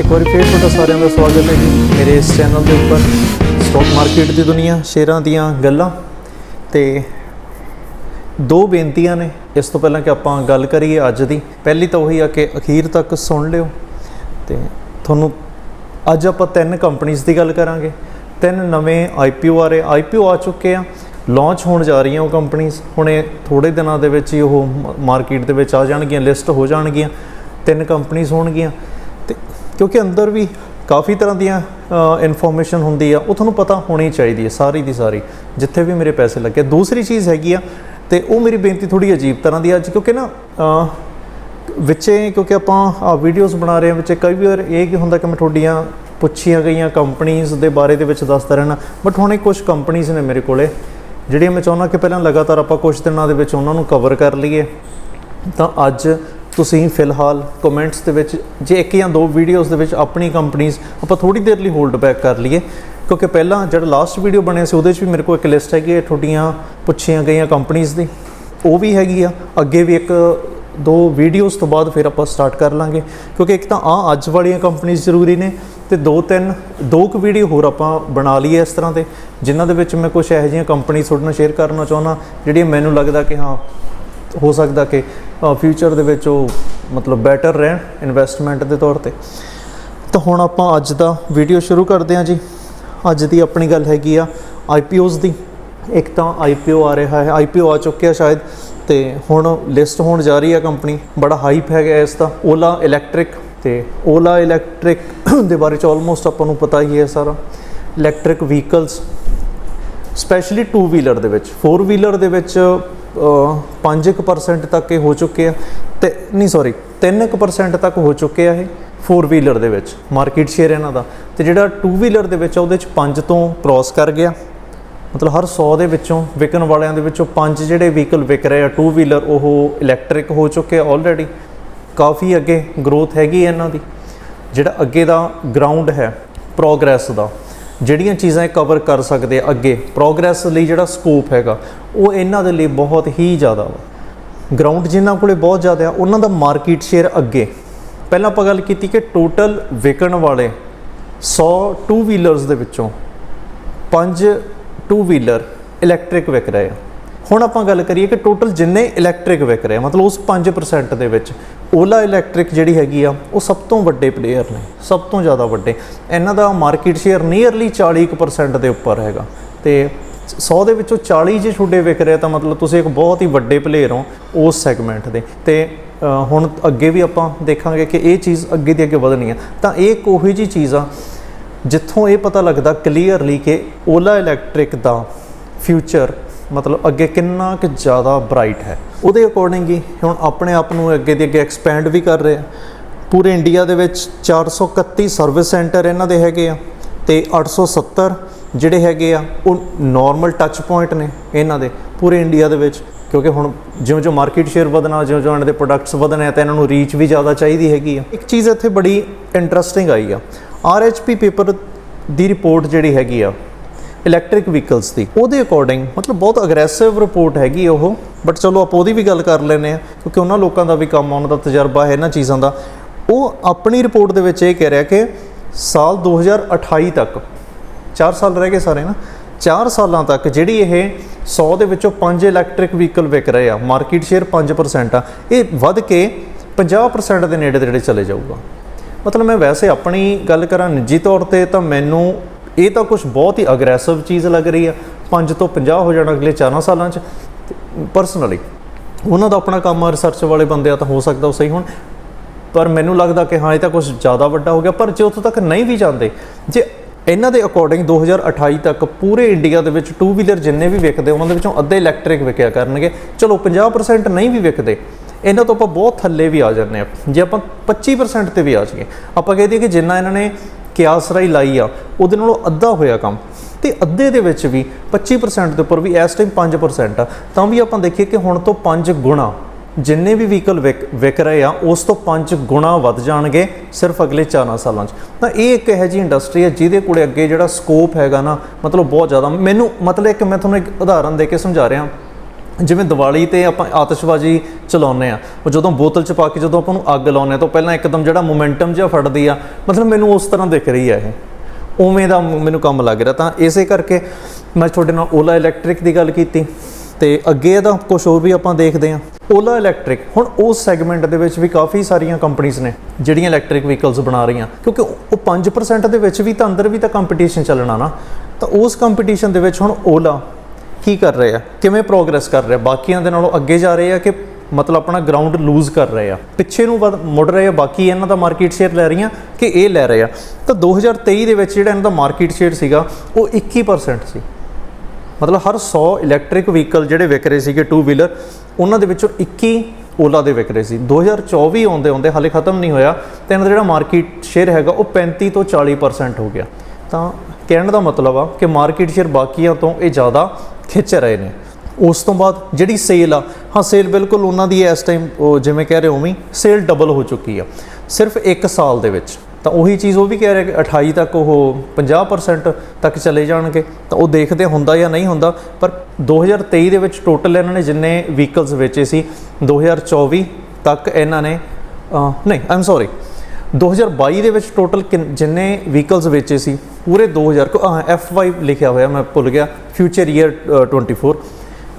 ਇੱਕ ਵਾਰੀ ਫੇਰ ਤੁਹਾਡਾ ਸਾਰਿਆਂ ਦਾ ਸਵਾਗਤ ਹੈ ਜੀ। ਮੇਰੇ ਇਸ ਚੈਨਲ ਦੇ ਉੱਪਰ ਸਟਾਕ ਮਾਰਕੀਟ ਦੀ ਦੁਨੀਆ ਸ਼ੇਅਰਾਂ ਦੀਆਂ ਗੱਲਾਂ ਤੇ ਦੋ ਬੇਨਤੀਆਂ ਨੇ। ਇਸ ਤੋਂ ਪਹਿਲਾਂ ਕਿ ਆਪਾਂ ਗੱਲ ਕਰੀਏ ਅੱਜ ਦੀ। ਪਹਿਲੀ ਤਾਂ ਉਹੀ ਆ ਕਿ ਅਖੀਰ ਤੱਕ ਸੁਣ ਲਿਓ ਤੇ ਤੁਹਾਨੂੰ ਅੱਜ ਆਪਾਂ ਤਿੰਨ ਕੰਪਨੀਆਂ ਦੀ ਗੱਲ ਕਰਾਂਗੇ। ਤਿੰਨ ਨਵੇਂ ਆਈਪੀਓ ਆ ਰਹੇ। ਆਈਪੀਓ ਆ ਚੁੱਕੇ ਆ। ਲਾਂਚ ਹੋਣ ਜਾ ਰਹੀਆਂ ਉਹ ਕੰਪਨੀਆਂ ਹੁਣੇ ਥੋੜੇ ਦਿਨਾਂ ਦੇ ਵਿੱਚ ਹੀ ਉਹ ਮਾਰਕੀਟ ਦੇ ਵਿੱਚ ਆ ਜਾਣਗੀਆਂ ਲਿਸਟ ਹੋ ਜਾਣਗੀਆਂ। ਤਿੰਨ ਕੰਪਨੀਆਂ ਹੋਣਗੀਆਂ। ਕਿਉਂਕਿ ਅੰਦਰ ਵੀ ਕਾਫੀ ਤਰ੍ਹਾਂ ਦੀਆਂ ਇਨਫੋਰਮੇਸ਼ਨ ਹੁੰਦੀ ਆ ਉਹ ਤੁਹਾਨੂੰ ਪਤਾ ਹੋਣੀ ਚਾਹੀਦੀ ਹੈ ਸਾਰੀ ਦੀ ਸਾਰੀ ਜਿੱਥੇ ਵੀ ਮੇਰੇ ਪੈਸੇ ਲੱਗੇ। ਦੂਸਰੀ ਚੀਜ਼ ਹੈਗੀ ਆ ਤੇ ਉਹ ਮੇਰੀ ਬੇਨਤੀ ਥੋੜੀ ਅਜੀਬ ਤਰ੍ਹਾਂ ਦੀ ਅੱਜ ਕਿਉਂਕਿ ਨਾ ਅ, ਵਿੱਚੇ ਕਿਉਂਕਿ ਆਪਾਂ ਆ ਵੀਡੀਓਜ਼ ਬਣਾ ਰਹੇ ਹਾਂ ਵਿੱਚ ਕਈ ਵਾਰ ਇਹ ਕੀ ਹੁੰਦਾ ਕਿ ਮੈਂ ਤੁਹਾਡੀਆਂ ਪੁੱਛੀਆਂ ਗਈਆਂ ਕੰਪਨੀਆਂ ਦੇ ਬਾਰੇ ਦੇ ਵਿੱਚ ਦੱਸਦਾ ਰਹਿਣਾ ਬਟ ਹੁਣ ਇਹ ਕੁਝ ਕੰਪਨੀਆਂ ਨੇ ਮੇਰੇ ਕੋਲੇ ਜਿਹੜੀਆਂ ਮੈਂ ਚਾਹੁੰਦਾ ਕਿ ਪਹਿਲਾਂ ਲਗਾਤਾਰ ਆਪਾਂ ਕੁਝ ਦਿਨਾਂ ਦੇ ਵਿੱਚ ਉਹਨਾਂ ਨੂੰ ਕਵਰ ਕਰ ਲਈਏ। ਤਾਂ ਅੱਜ ਤੁਸੀਂ ਫਿਲਹਾਲ ਕਮੈਂਟਸ ਦੇ ਵਿੱਚ ਜੇ ਇੱਕ ਜਾਂ ਦੋ ਵੀਡੀਓਜ਼ ਦੇ ਵਿੱਚ ਆਪਣੀ ਕੰਪਨੀਆਂ ਆਪਾਂ ਥੋੜੀ ਦੇਰ ਲਈ ਹੋਲਡ ਬੈਕ ਕਰ ਲਈਏ, ਕਿਉਂਕਿ ਪਹਿਲਾਂ ਜਿਹੜਾ ਲਾਸਟ ਵੀਡੀਓ ਬਣਿਆ ਸੀ ਉਹਦੇ 'ਚ ਵੀ ਮੇਰੇ ਕੋਲ ਇੱਕ ਲਿਸਟ ਹੈਗੀ ਹੈ ਤੁਹਾਡੀਆਂ ਪੁੱਛੀਆਂ ਗਈਆਂ ਕੰਪਨੀਆਂ ਦੀ। ਉਹ ਵੀ ਹੈਗੀ ਆ। ਅੱਗੇ ਵੀ ਇੱਕ, ਦੋ ਵੀਡੀਓਜ਼ ਤੋਂ ਬਾਅਦ ਫਿਰ ਆਪਾਂ ਸਟਾਰਟ ਕਰ ਲਾਂਗੇ। ਕਿਉਂਕਿ ਇੱਕ ਤਾਂ ਆ ਅੱਜ ਵਾਲੀਆਂ ਕੰਪਨੀਆਂ ਜ਼ਰੂਰੀ ਨੇ ਤੇ ਦੋ ਤਿੰਨ, ਦੋ ਕੁ ਵੀਡੀਓ ਹੋਰ ਆਪਾਂ ਬਣਾ ਲਈਏ ਇਸ ਤਰ੍ਹਾਂ ਦੇ, ਜਿਨ੍ਹਾਂ ਦੇ ਵਿੱਚ ਮੈਂ ਕੁਝ ਇਹੋ ਜਿਹੀਆਂ ਕੰਪਨੀ ਤੁਹਾਡੇ ਨਾਲ ਸ਼ੇਅਰ ਕਰਨਾ ਚਾਹੁੰਦਾ, ਜਿਹੜੀਆਂ ਮੈਨੂੰ ਲੱਗਦਾ ਕਿ ਹਾਂ, ਹੋ ਸਕਦਾ ਕਿ ਫਿਊਚਰ ਦੇ ਵਿੱਚ ਉਹ ਮਤਲਬ ਬੈਟਰ ਰਹਿਣ ਇਨਵੈਸਟਮੈਂਟ ਦੇ ਤੌਰ ਤੇ। ਤਾਂ ਹੁਣ ਆਪਾਂ ਅੱਜ ਦਾ ਵੀਡੀਓ ਸ਼ੁਰੂ ਕਰਦੇ ਹਾਂ ਜੀ। ਅੱਜ ਦੀ ਆਪਣੀ ਗੱਲ ਹੈਗੀ ਆ ਆਈਪੀਓਜ਼ ਦੀ। ਇੱਕ ਤਾਂ ਆਈਪੀਓ ਆ ਰਿਹਾ ਹੈ ਆਈਪੀਓ ਆ ਚੁੱਕਿਆ ਸ਼ਾਇਦ। ਤੇ ਹੁਣ ਲਿਸਟ ਹੋਣ ਜਾ ਰਹੀ ਹੈ ਕੰਪਨੀ ਬੜਾ ਹਾਈਪ ਹੈਗਾ ਇਸ ਦਾ ਓਲਾ ਇਲੈਕਟ੍ਰਿਕ ਤੇ ਓਲਾ ਇਲੈਕਟ੍ਰਿਕ ਦੇ ਬਾਰੇ ਚ ਆਲਮੋਸਟ ਆਪਾਂ ਨੂੰ ਪਤਾ ਹੀ ਹੈ ਸਾਰਾ। ਇਲੈਕਟ੍ਰਿਕ ਵਹੀਕਲਸ ਸਪੈਸ਼ਲੀ 2 ਵੀਲਰ ਦੇ ਵਿੱਚ। 4 ਵੀਲਰ ਦੇ ਵਿੱਚ 5% ਤੱਕ ਇਹ ਹੋ ਚੁੱਕੇ ਆ ਤੇ ਨਹੀਂ ਸੌਰੀ 3% ਤੱਕ ਹੋ ਚੁੱਕੇ ਆ ਇਹ 4 ਵੀਲਰ ਦੇ ਵਿੱਚ ਮਾਰਕੀਟ ਸ਼ੇਅਰ ਇਹਨਾਂ ਦਾ। ਤੇ ਜਿਹੜਾ 2 ਵੀਲਰ ਦੇ ਵਿੱਚ ਆ, ਉਹਦੇ ਚ 5 ਤੋਂ ਕ੍ਰਾਸ ਕਰ ਗਿਆ। ਮਤਲਬ ਹਰ 100 ਦੇ ਵਿੱਚੋਂ ਵਿਕਣ ਵਾਲਿਆਂ ਦੇ ਵਿੱਚੋਂ 5 ਜਿਹੜੇ ਵਹੀਕਲ ਵਿਕ ਰਹੇ ਆ 2 ਵੀਲਰ ਉਹ ਇਲੈਕਟ੍ਰਿਕ ਹੋ ਚੁੱਕੇ ਆ ਆਲਰੇਡੀ ਕਾਫੀ ਅੱਗੇ ਗਰੋਥ ਹੈਗੀ ਇਹਨਾਂ ਦੀ। ਜਿਹੜਾ ਅੱਗੇ ਦਾ ਗਰਾਊਂਡ ਹੈ ਪ੍ਰੋਗਰੈਸ ਦਾ। ਜਿਹੜੀਆਂ ਚੀਜ਼ਾਂ ਇਹ ਕਵਰ ਕਰ ਸਕਦੇ ਆ ਅੱਗੇ ਪ੍ਰੋਗਰੈਸ ਲਈ ਜਿਹੜਾ ਸਕੋਪ ਹੈਗਾ, ਉਹ ਇਹਨਾਂ ਦੇ ਲਈ ਬਹੁਤ ਹੀ ਜ਼ਿਆਦਾ ਵਾ। ਗਰਾਊਂਡ ਜਿਨ੍ਹਾਂ ਕੋਲੇ ਬਹੁਤ ਜ਼ਿਆਦਾ ਆ, ਉਹਨਾਂ ਦਾ ਮਾਰਕੀਟ ਸ਼ੇਅਰ ਅੱਗੇ। ਪਹਿਲਾਂ ਆਪਾਂ ਗੱਲ ਕੀਤੀ ਕਿ ਟੋਟਲ ਵਿਕਣ ਵਾਲੇ 100 ਟੂ ਵੀਲਰਸ ਦੇ ਵਿੱਚੋਂ 5 2 ਵੀਲਰ ਇਲੈਕਟ੍ਰਿਕ ਵਿਕ ਰਹੇ ਆ। ਹੁਣ ਆਪਾਂ ਗੱਲ ਕਰੀਏ ਕਿ ਟੋਟਲ ਜਿੰਨੇ ਇਲੈਕਟ੍ਰਿਕ ਵਿਕ ਰਹੇ ਆ, ਮਤਲਬ ਉਸ 5% ਦੇ ਵਿੱਚ, ਓਲਾ ਇਲੈਕਟ੍ਰਿਕ ਜਿਹੜੀ ਹੈਗੀ ਆ, ਉਹ ਸਭ ਤੋਂ ਵੱਡੇ ਪਲੇਅਰ ਨੇ, ਸਭ ਤੋਂ ਜ਼ਿਆਦਾ ਵੱਡੇ। ਇਹਨਾਂ ਦਾ ਮਾਰਕੀਟ ਸ਼ੇਅਰ ਨੀਅਰਲੀ 40% ਦੇ ਉੱਪਰ ਹੈਗਾ। ਤੇ 100 ਦੇ ਵਿੱਚੋਂ 40 ਜੇ ਛੁੱਡੇ ਵਿਕ ਰਹੇ ਤਾਂ ਮਤਲਬ ਤੁਸੀਂ ਇੱਕ ਬਹੁਤ ਹੀ ਵੱਡੇ ਪਲੇਅਰ ਹੋ ਉਸ ਸੈਗਮੈਂਟ ਦੇ। ਤੇ ਹੁਣ ਅੱਗੇ ਵੀ ਆਪਾਂ ਦੇਖਾਂਗੇ ਕਿ ਇਹ ਚੀਜ਼ ਅੱਗੇ ਦੀ ਅੱਗੇ ਵਧਣੀ ਆ। ਤਾਂ ਇਹ ਇੱਕ ਉਹੀ ਜੀ ਚੀਜ਼ ਆ, ਜਿੱਥੋਂ ਇਹ ਪਤਾ ਲੱਗਦਾ ਕਲੀਅਰਲੀ ਕਿ ਓਲਾ ਇਲੈਕਟ੍ਰਿਕ ਦਾ ਫਿਊਚਰ ਮਤਲਬ ਅੱਗੇ ਕਿੰਨਾ ਕਿ ਜ਼ਿਆਦਾ ਬ੍ਰਾਈਟ ਹੈ। ਉਹਦੇ ਅਕੋਰਡਿੰਗ ਹੀ ਹੁਣ ਆਪਣੇ ਆਪ ਨੂੰ ਅੱਗੇ ਦੀ ਅੱਗੇ ਐਕਸਪੈਂਡ ਵੀ ਕਰ ਰਹੇ ਆ। ਪੂਰੇ ਇੰਡੀਆ ਦੇ ਵਿੱਚ 431 ਸਰਵਿਸ ਸੈਂਟਰ ਇਹਨਾਂ ਦੇ ਹੈਗੇ ਆ ਤੇ 870 ਜਿਹੜੇ ਹੈਗੇ ਆ, ਉਹ ਨਾਰਮਲ ਟੱਚ ਪੁਆਇੰਟ ਨੇ ਇਹਨਾਂ ਦੇ ਪੂਰੇ ਇੰਡੀਆ ਦੇ ਵਿੱਚ। ਕਿਉਂਕਿ ਹੁਣ ਜਿਉਂ ਜਿਉਂ ਮਾਰਕੀਟ ਸ਼ੇਅਰ ਵਧਣਾ ਜਿਉਂ ਜਿਉਂ ਇਹਨਾਂ ਦੇ ਪ੍ਰੋਡਕਟਸ ਵਧਣੇ ਆ, ਤਾਂ ਇਹਨਾਂ ਨੂੰ ਰੀਚ ਵੀ ਜ਼ਿਆਦਾ ਚਾਹੀਦੀ ਹੈਗੀ ਆ। ਇੱਕ ਚੀਜ਼ ਇੱਥੇ ਬੜੀ ਇੰਟਰਸਟਿੰਗ ਆਈ ਆ। ਆਰਐਚਪੀ ਪੇਪਰ ਦੀ ਰਿਪੋਰਟ ਜਿਹੜੀ ਹੈਗੀ ਆ ਇਲੈਕਟ੍ਰਿਕ ਵਹੀਕਲਸ ਦੀ। ਉਹਦੇ ਅਕੋਰਡਿੰਗ ਮਤਲਬ ਬਹੁਤ ਅਗਰੈਸਿਵ ਰਿਪੋਰਟ ਹੈਗੀ ਉਹ ਬਟ ਚਲੋ ਆਪਾਂ ਉਹਦੀ ਵੀ ਗੱਲ ਕਰ ਲੈਨੇ ਆ ਕਿਉਂਕਿ ਉਹਨਾਂ ਲੋਕਾਂ ਦਾ ਵੀ ਕੰਮ ਆ ਉਹਨਾਂ ਦਾ ਤਜਰਬਾ ਹੈ ਇਹਨਾਂ ਚੀਜ਼ਾਂ ਦਾ। ਉਹ ਆਪਣੀ ਰਿਪੋਰਟ ਦੇ ਵਿੱਚ ਇਹ ਕਹਿ ਰਿਹਾ ਕਿ ਸਾਲ 2028 ਤੱਕ 4 ਸਾਲ ਰਹਿ ਗਏ ਸਾਰੇ ਨਾ 4 ਸਾਲਾਂ ਤੱਕ ਜਿਹੜੀ ਇਹ 100 ਦੇ ਵਿੱਚੋਂ 5 ਇਲੈਕਟ੍ਰਿਕ ਵਹੀਕਲ ਵਿਕ ਰਹੇ ਆ ਮਾਰਕੀਟ ਸ਼ੇਅਰ 5% ਆ, ਇਹ ਵੱਧ ਕੇ 50% ਦੇ ਨੇੜੇ ਤੇੜੇ ਚਲੇ ਜਾਊਗਾ। ਮਤਲਬ ਮੈਂ ਵੈਸੇ ਆਪਣੀ ਗੱਲ ਕਰਾਂ, ਨਿੱਜੀ ਤੌਰ ਤੇ ਤਾਂ ਮੈਨੂੰ ਇਹ ਤਾਂ ਕੁਝ ਬਹੁਤ ਹੀ ਅਗਰੈਸਿਵ ਚੀਜ਼ ਲੱਗ ਰਹੀ ਆ। 5 ਤੋਂ 50 ਹੋ ਜਾਣਾ ਅਗਲੇ 4 ਸਾਲਾਂ 'ਚ। ਪਰਸਨਲੀ ਉਹਨਾਂ ਦਾ ਆਪਣਾ ਕੰਮ ਰਿਸਰਚ ਵਾਲੇ ਬੰਦੇ ਆ ਤਾਂ ਹੋ ਸਕਦਾ ਉਹ ਸਹੀ ਹੋਣ। ਪਰ ਮੈਨੂੰ ਲੱਗਦਾ ਕਿ ਹਾਂ, ਇਹ ਤਾਂ ਕੁਝ ਜ਼ਿਆਦਾ ਵੱਡਾ ਹੋ ਗਿਆ। ਪਰ ਜੇ ਉੱਥੋਂ ਤੱਕ ਨਹੀਂ ਵੀ ਜਾਂਦੇ, ਜੇ ਇਹਨਾਂ ਦੇ ਅਕੋਰਡਿੰਗ 2028 ਤੱਕ ਪੂਰੇ ਇੰਡੀਆ ਦੇ ਵਿੱਚ ਟੂ ਵੀਲਰ ਜਿੰਨੇ ਵੀ ਵਿਕਦੇ, ਉਹਨਾਂ ਦੇ ਵਿੱਚੋਂ ਅੱਧੇ ਇਲੈਕਟ੍ਰਿਕ ਵਿਕਿਆ ਕਰਨਗੇ। ਚਲੋ 50% ਨਹੀਂ ਵੀ ਵਿਕਦੇ। ਇਹਨਾਂ ਤੋਂ ਆਪਾਂ ਬਹੁਤ ਥੱਲੇ ਵੀ ਆ ਜਾਂਦੇ ਆ ਜੇ ਆਪਾਂ 25% ਤੇ ਵੀ ਆ ਜਾਈਏ, ਆਪਾਂ ਕਹਿ ਦਈਏ ਕਿ ਜਿੰਨਾ ਇਹਨਾਂ ਨੇ ਕਿਆਸ ਰਾਈ ਲਾਈ ਆ, ਉਹਦੇ ਨਾਲੋਂ ਅੱਧਾ ਹੋਇਆ ਕੰਮ। ਤੇ ਅੱਧੇ ਦੇ ਵਿੱਚ ਵੀ 25% ਦੇ ਉੱਪਰ ਵੀ ਇਸ ਟਾਈਮ 5% ਆ। ਤਾਂ ਵੀ ਆਪਾਂ ਦੇਖੀਏ ਕਿ ਹੁਣ ਤੋਂ 5 ਗੁਣਾ ਜਿੰਨੇ ਵੀ ਵਹੀਕਲ ਵਿਕ ਵਿਕ ਰਹੇ ਆ, ਉਸ ਤੋਂ 5 ਗੁਣਾ ਵੱਧ ਜਾਣਗੇ ਸਿਰਫ ਅਗਲੇ 4 ਸਾਲਾਂ 'ਚ। ਤਾਂ ਇਹ ਇੱਕ ਇਹੋ ਜਿਹੀ ਇੰਡਸਟਰੀ ਹੈ ਜਿਹਦੇ ਕੋਲੇ ਅੱਗੇ ਜਿਹੜਾ ਸਕੋਪ ਹੈਗਾ ਨਾ, ਮਤਲਬ ਬਹੁਤ ਜ਼ਿਆਦਾ, ਮੈਨੂੰ, ਮਤਲਬ ਇੱਕ ਮੈਂ ਤੁਹਾਨੂੰ ਇੱਕ ਉਦਾਹਰਨ ਦੇ ਕੇ ਸਮਝਾ ਰਿਹਾ। ਜਿਵੇਂ ਦੀਵਾਲੀ ਤੇ ਆਪਾਂ ਆਤਿਸ਼ਬਾਜ਼ੀ ਚਲਾਉਂਦੇ ਆ ਉਹ ਜਦੋਂ ਬੋਤਲ ਚ ਪਾ ਕੇ ਜਦੋਂ ਆਪਾਂ ਨੂੰ ਅੱਗ ਲਾਉਂਦੇ ਆ ਤਾਂ ਪਹਿਲਾਂ ਇੱਕਦਮ ਜਿਹੜਾ ਮੋਮੈਂਟਮ ਜਿਹਾ ਫੜਦੀ ਆ, ਮਤਲਬ ਮੈਨੂੰ ਉਸ ਤਰ੍ਹਾਂ ਦਿਖ ਰਹੀ ਆ ਇਹ। ਉਵੇਂ ਦਾ ਮੈਨੂੰ ਕੰਮ ਲੱਗ ਰਿਹਾ। ਤਾਂ ਇਸੇ ਕਰਕੇ ਮੈਂ ਤੁਹਾਡੇ ਨਾਲ ਓਲਾ ਇਲੈਕਟ੍ਰਿਕ ਦੀ ਗੱਲ ਕੀਤੀ ਤੇ ਅੱਗੇ ਇਹਦਾ ਕੁਝ ਹੋਰ ਵੀ ਆਪਾਂ ਦੇਖਦੇ ਹਾਂ। ਓਲਾ ਇਲੈਕਟ੍ਰਿਕ ਹੁਣ ਉਸ ਸੈਗਮੈਂਟ ਦੇ ਵਿੱਚ ਵੀ ਕਾਫੀ ਸਾਰੀਆਂ ਕੰਪਨੀਆਂ ਨੇ ਜਿਹੜੀਆਂ ਇਲੈਕਟ੍ਰਿਕ ਵਹੀਕਲਸ ਬਣਾ ਰਹੀਆਂ। ਕਿਉਂਕਿ ਉਹ 5% ਦੇ ਵਿੱਚ ਵੀ ਤਾਂ ਅੰਦਰ ਵੀ ਤਾਂ ਕੰਪੀਟੀਸ਼ਨ ਚੱਲਣਾ ਨਾ। ਤਾਂ ਉਸ ਕੰਪੀਟੀਸ਼ਨ ਦੇ ਵਿੱਚ ਹੁਣ ਓਲਾ ਕੀ ਕਰ ਰਹੇ ਆ? ਕਿਵੇਂ ਪ੍ਰੋਗਰੈਸ ਕਰ ਰਹੇ ਆ? ਬਾਕੀਆਂ ਦੇ ਨਾਲੋਂ ਅੱਗੇ ਜਾ ਰਹੇ ਆ ਕਿ ਮਤਲਬ ਆਪਣਾ ਗਰਾਊਂਡ ਲੂਜ਼ ਕਰ ਰਹੇ ਆ? ਪਿੱਛੇ ਨੂੰ ਵੱਧ, ਮੁੜ ਰਹੇ ਆ, ਬਾਕੀ ਇਹਨਾਂ ਦਾ ਮਾਰਕੀਟ ਸ਼ੇਅਰ ਲੈ ਰਹੀਆਂ ਕਿ ਇਹ ਲੈ ਰਹੇ ਆ? ਤਾਂ 2023 ਦੇ ਵਿੱਚ ਜਿਹੜਾ ਇਹਨਾਂ ਦਾ ਮਾਰਕੀਟ ਸ਼ੇਅਰ ਸੀਗਾ, ਉਹ 21% ਸੀ। ਮਤਲਬ ਹਰ 100 ਇਲੈਕਟ੍ਰਿਕ ਵਹੀਕਲ ਜਿਹੜੇ ਵਿਕ ਰਹੇ ਸੀਗੇ ਟੂ ਵੀਲਰ ਉਹਨਾਂ ਦੇ ਵਿੱਚੋਂ 21 ਓਲਾ ਦੇ ਵਿਕ ਰਹੇ ਸੀ। 2024 ਆਉਂਦੇ ਆਉਂਦੇ ਹਾਲੇ ਖਤਮ ਨਹੀਂ ਹੋਇਆ, ਤੇ ਇਹਨਾਂ ਦਾ ਜਿਹੜਾ ਮਾਰਕੀਟ ਸ਼ੇਅਰ ਹੈਗਾ, ਉਹ 35 ਤੋਂ 40% ਹੋ ਗਿਆ। ਤਾਂ ਕਹਿਣ ਦਾ ਮਤਲਬ ਆ ਕਿ ਮਾਰਕੀਟ ਸ਼ੇਅਰ ਬਾਕੀਆਂ ਤੋਂ ਇਹ ਜ਼ਿਆਦਾ ਖਿੱਚ ਰਹੇ ਨੇ। ਉਸ ਤੋਂ ਬਾਅਦ ਜਿਹੜੀ ਸੇਲ ਆ ਹਾਂ ਸੇਲ ਬਿਲਕੁਲ ਉਹਨਾਂ ਦੀ ਇਸ ਟਾਈਮ ਜਿਵੇਂ ਕਹਿ ਰਹੇ ਉਵੇਂ ਸੇਲ ਡਬਲ ਹੋ ਚੁੱਕੀ ਆ। ਸਿਰਫ 1 ਸਾਲ ਦੇ ਵਿੱਚ। ਤਾਂ ਉਹੀ ਚੀਜ਼ ਉਹ ਵੀ ਕਹਿ ਰਿਹਾ ਕਿ 28 ਤੱਕ ਉਹ 50% ਤੱਕ ਚਲੇ ਜਾਣਗੇ। ਤਾਂ ਉਹ ਦੇਖਦੇ ਹੁੰਦਾ ਜਾਂ ਨਹੀਂ ਹੁੰਦਾ ਪਰ 2023 ਦੇ ਵਿੱਚ ਟੋਟਲ ਇਹਨਾਂ ਨੇ ਜਿੰਨੇ ਵਹੀਕਲਸ ਵੇਚੇ ਸੀ 2024 ਤੱਕ ਇਹਨਾਂ ਨੇ ਅਹ, ਨਹੀਂ ਆਮ ਸੌਰੀ 2022 ਦੇ ਵਿੱਚ ਟੋਟਲ ਜਿੰਨੇ ਵਹੀਕਲਸ ਵੇਚੇ ਸੀ ਪੂਰੇ 2000 ਕੋ FY ਲਿਖਿਆ ਹੋਇਆ ਮੈਂ ਭੁੱਲ ਗਿਆ। ਫਿਊਚਰ ਈਅਰ 24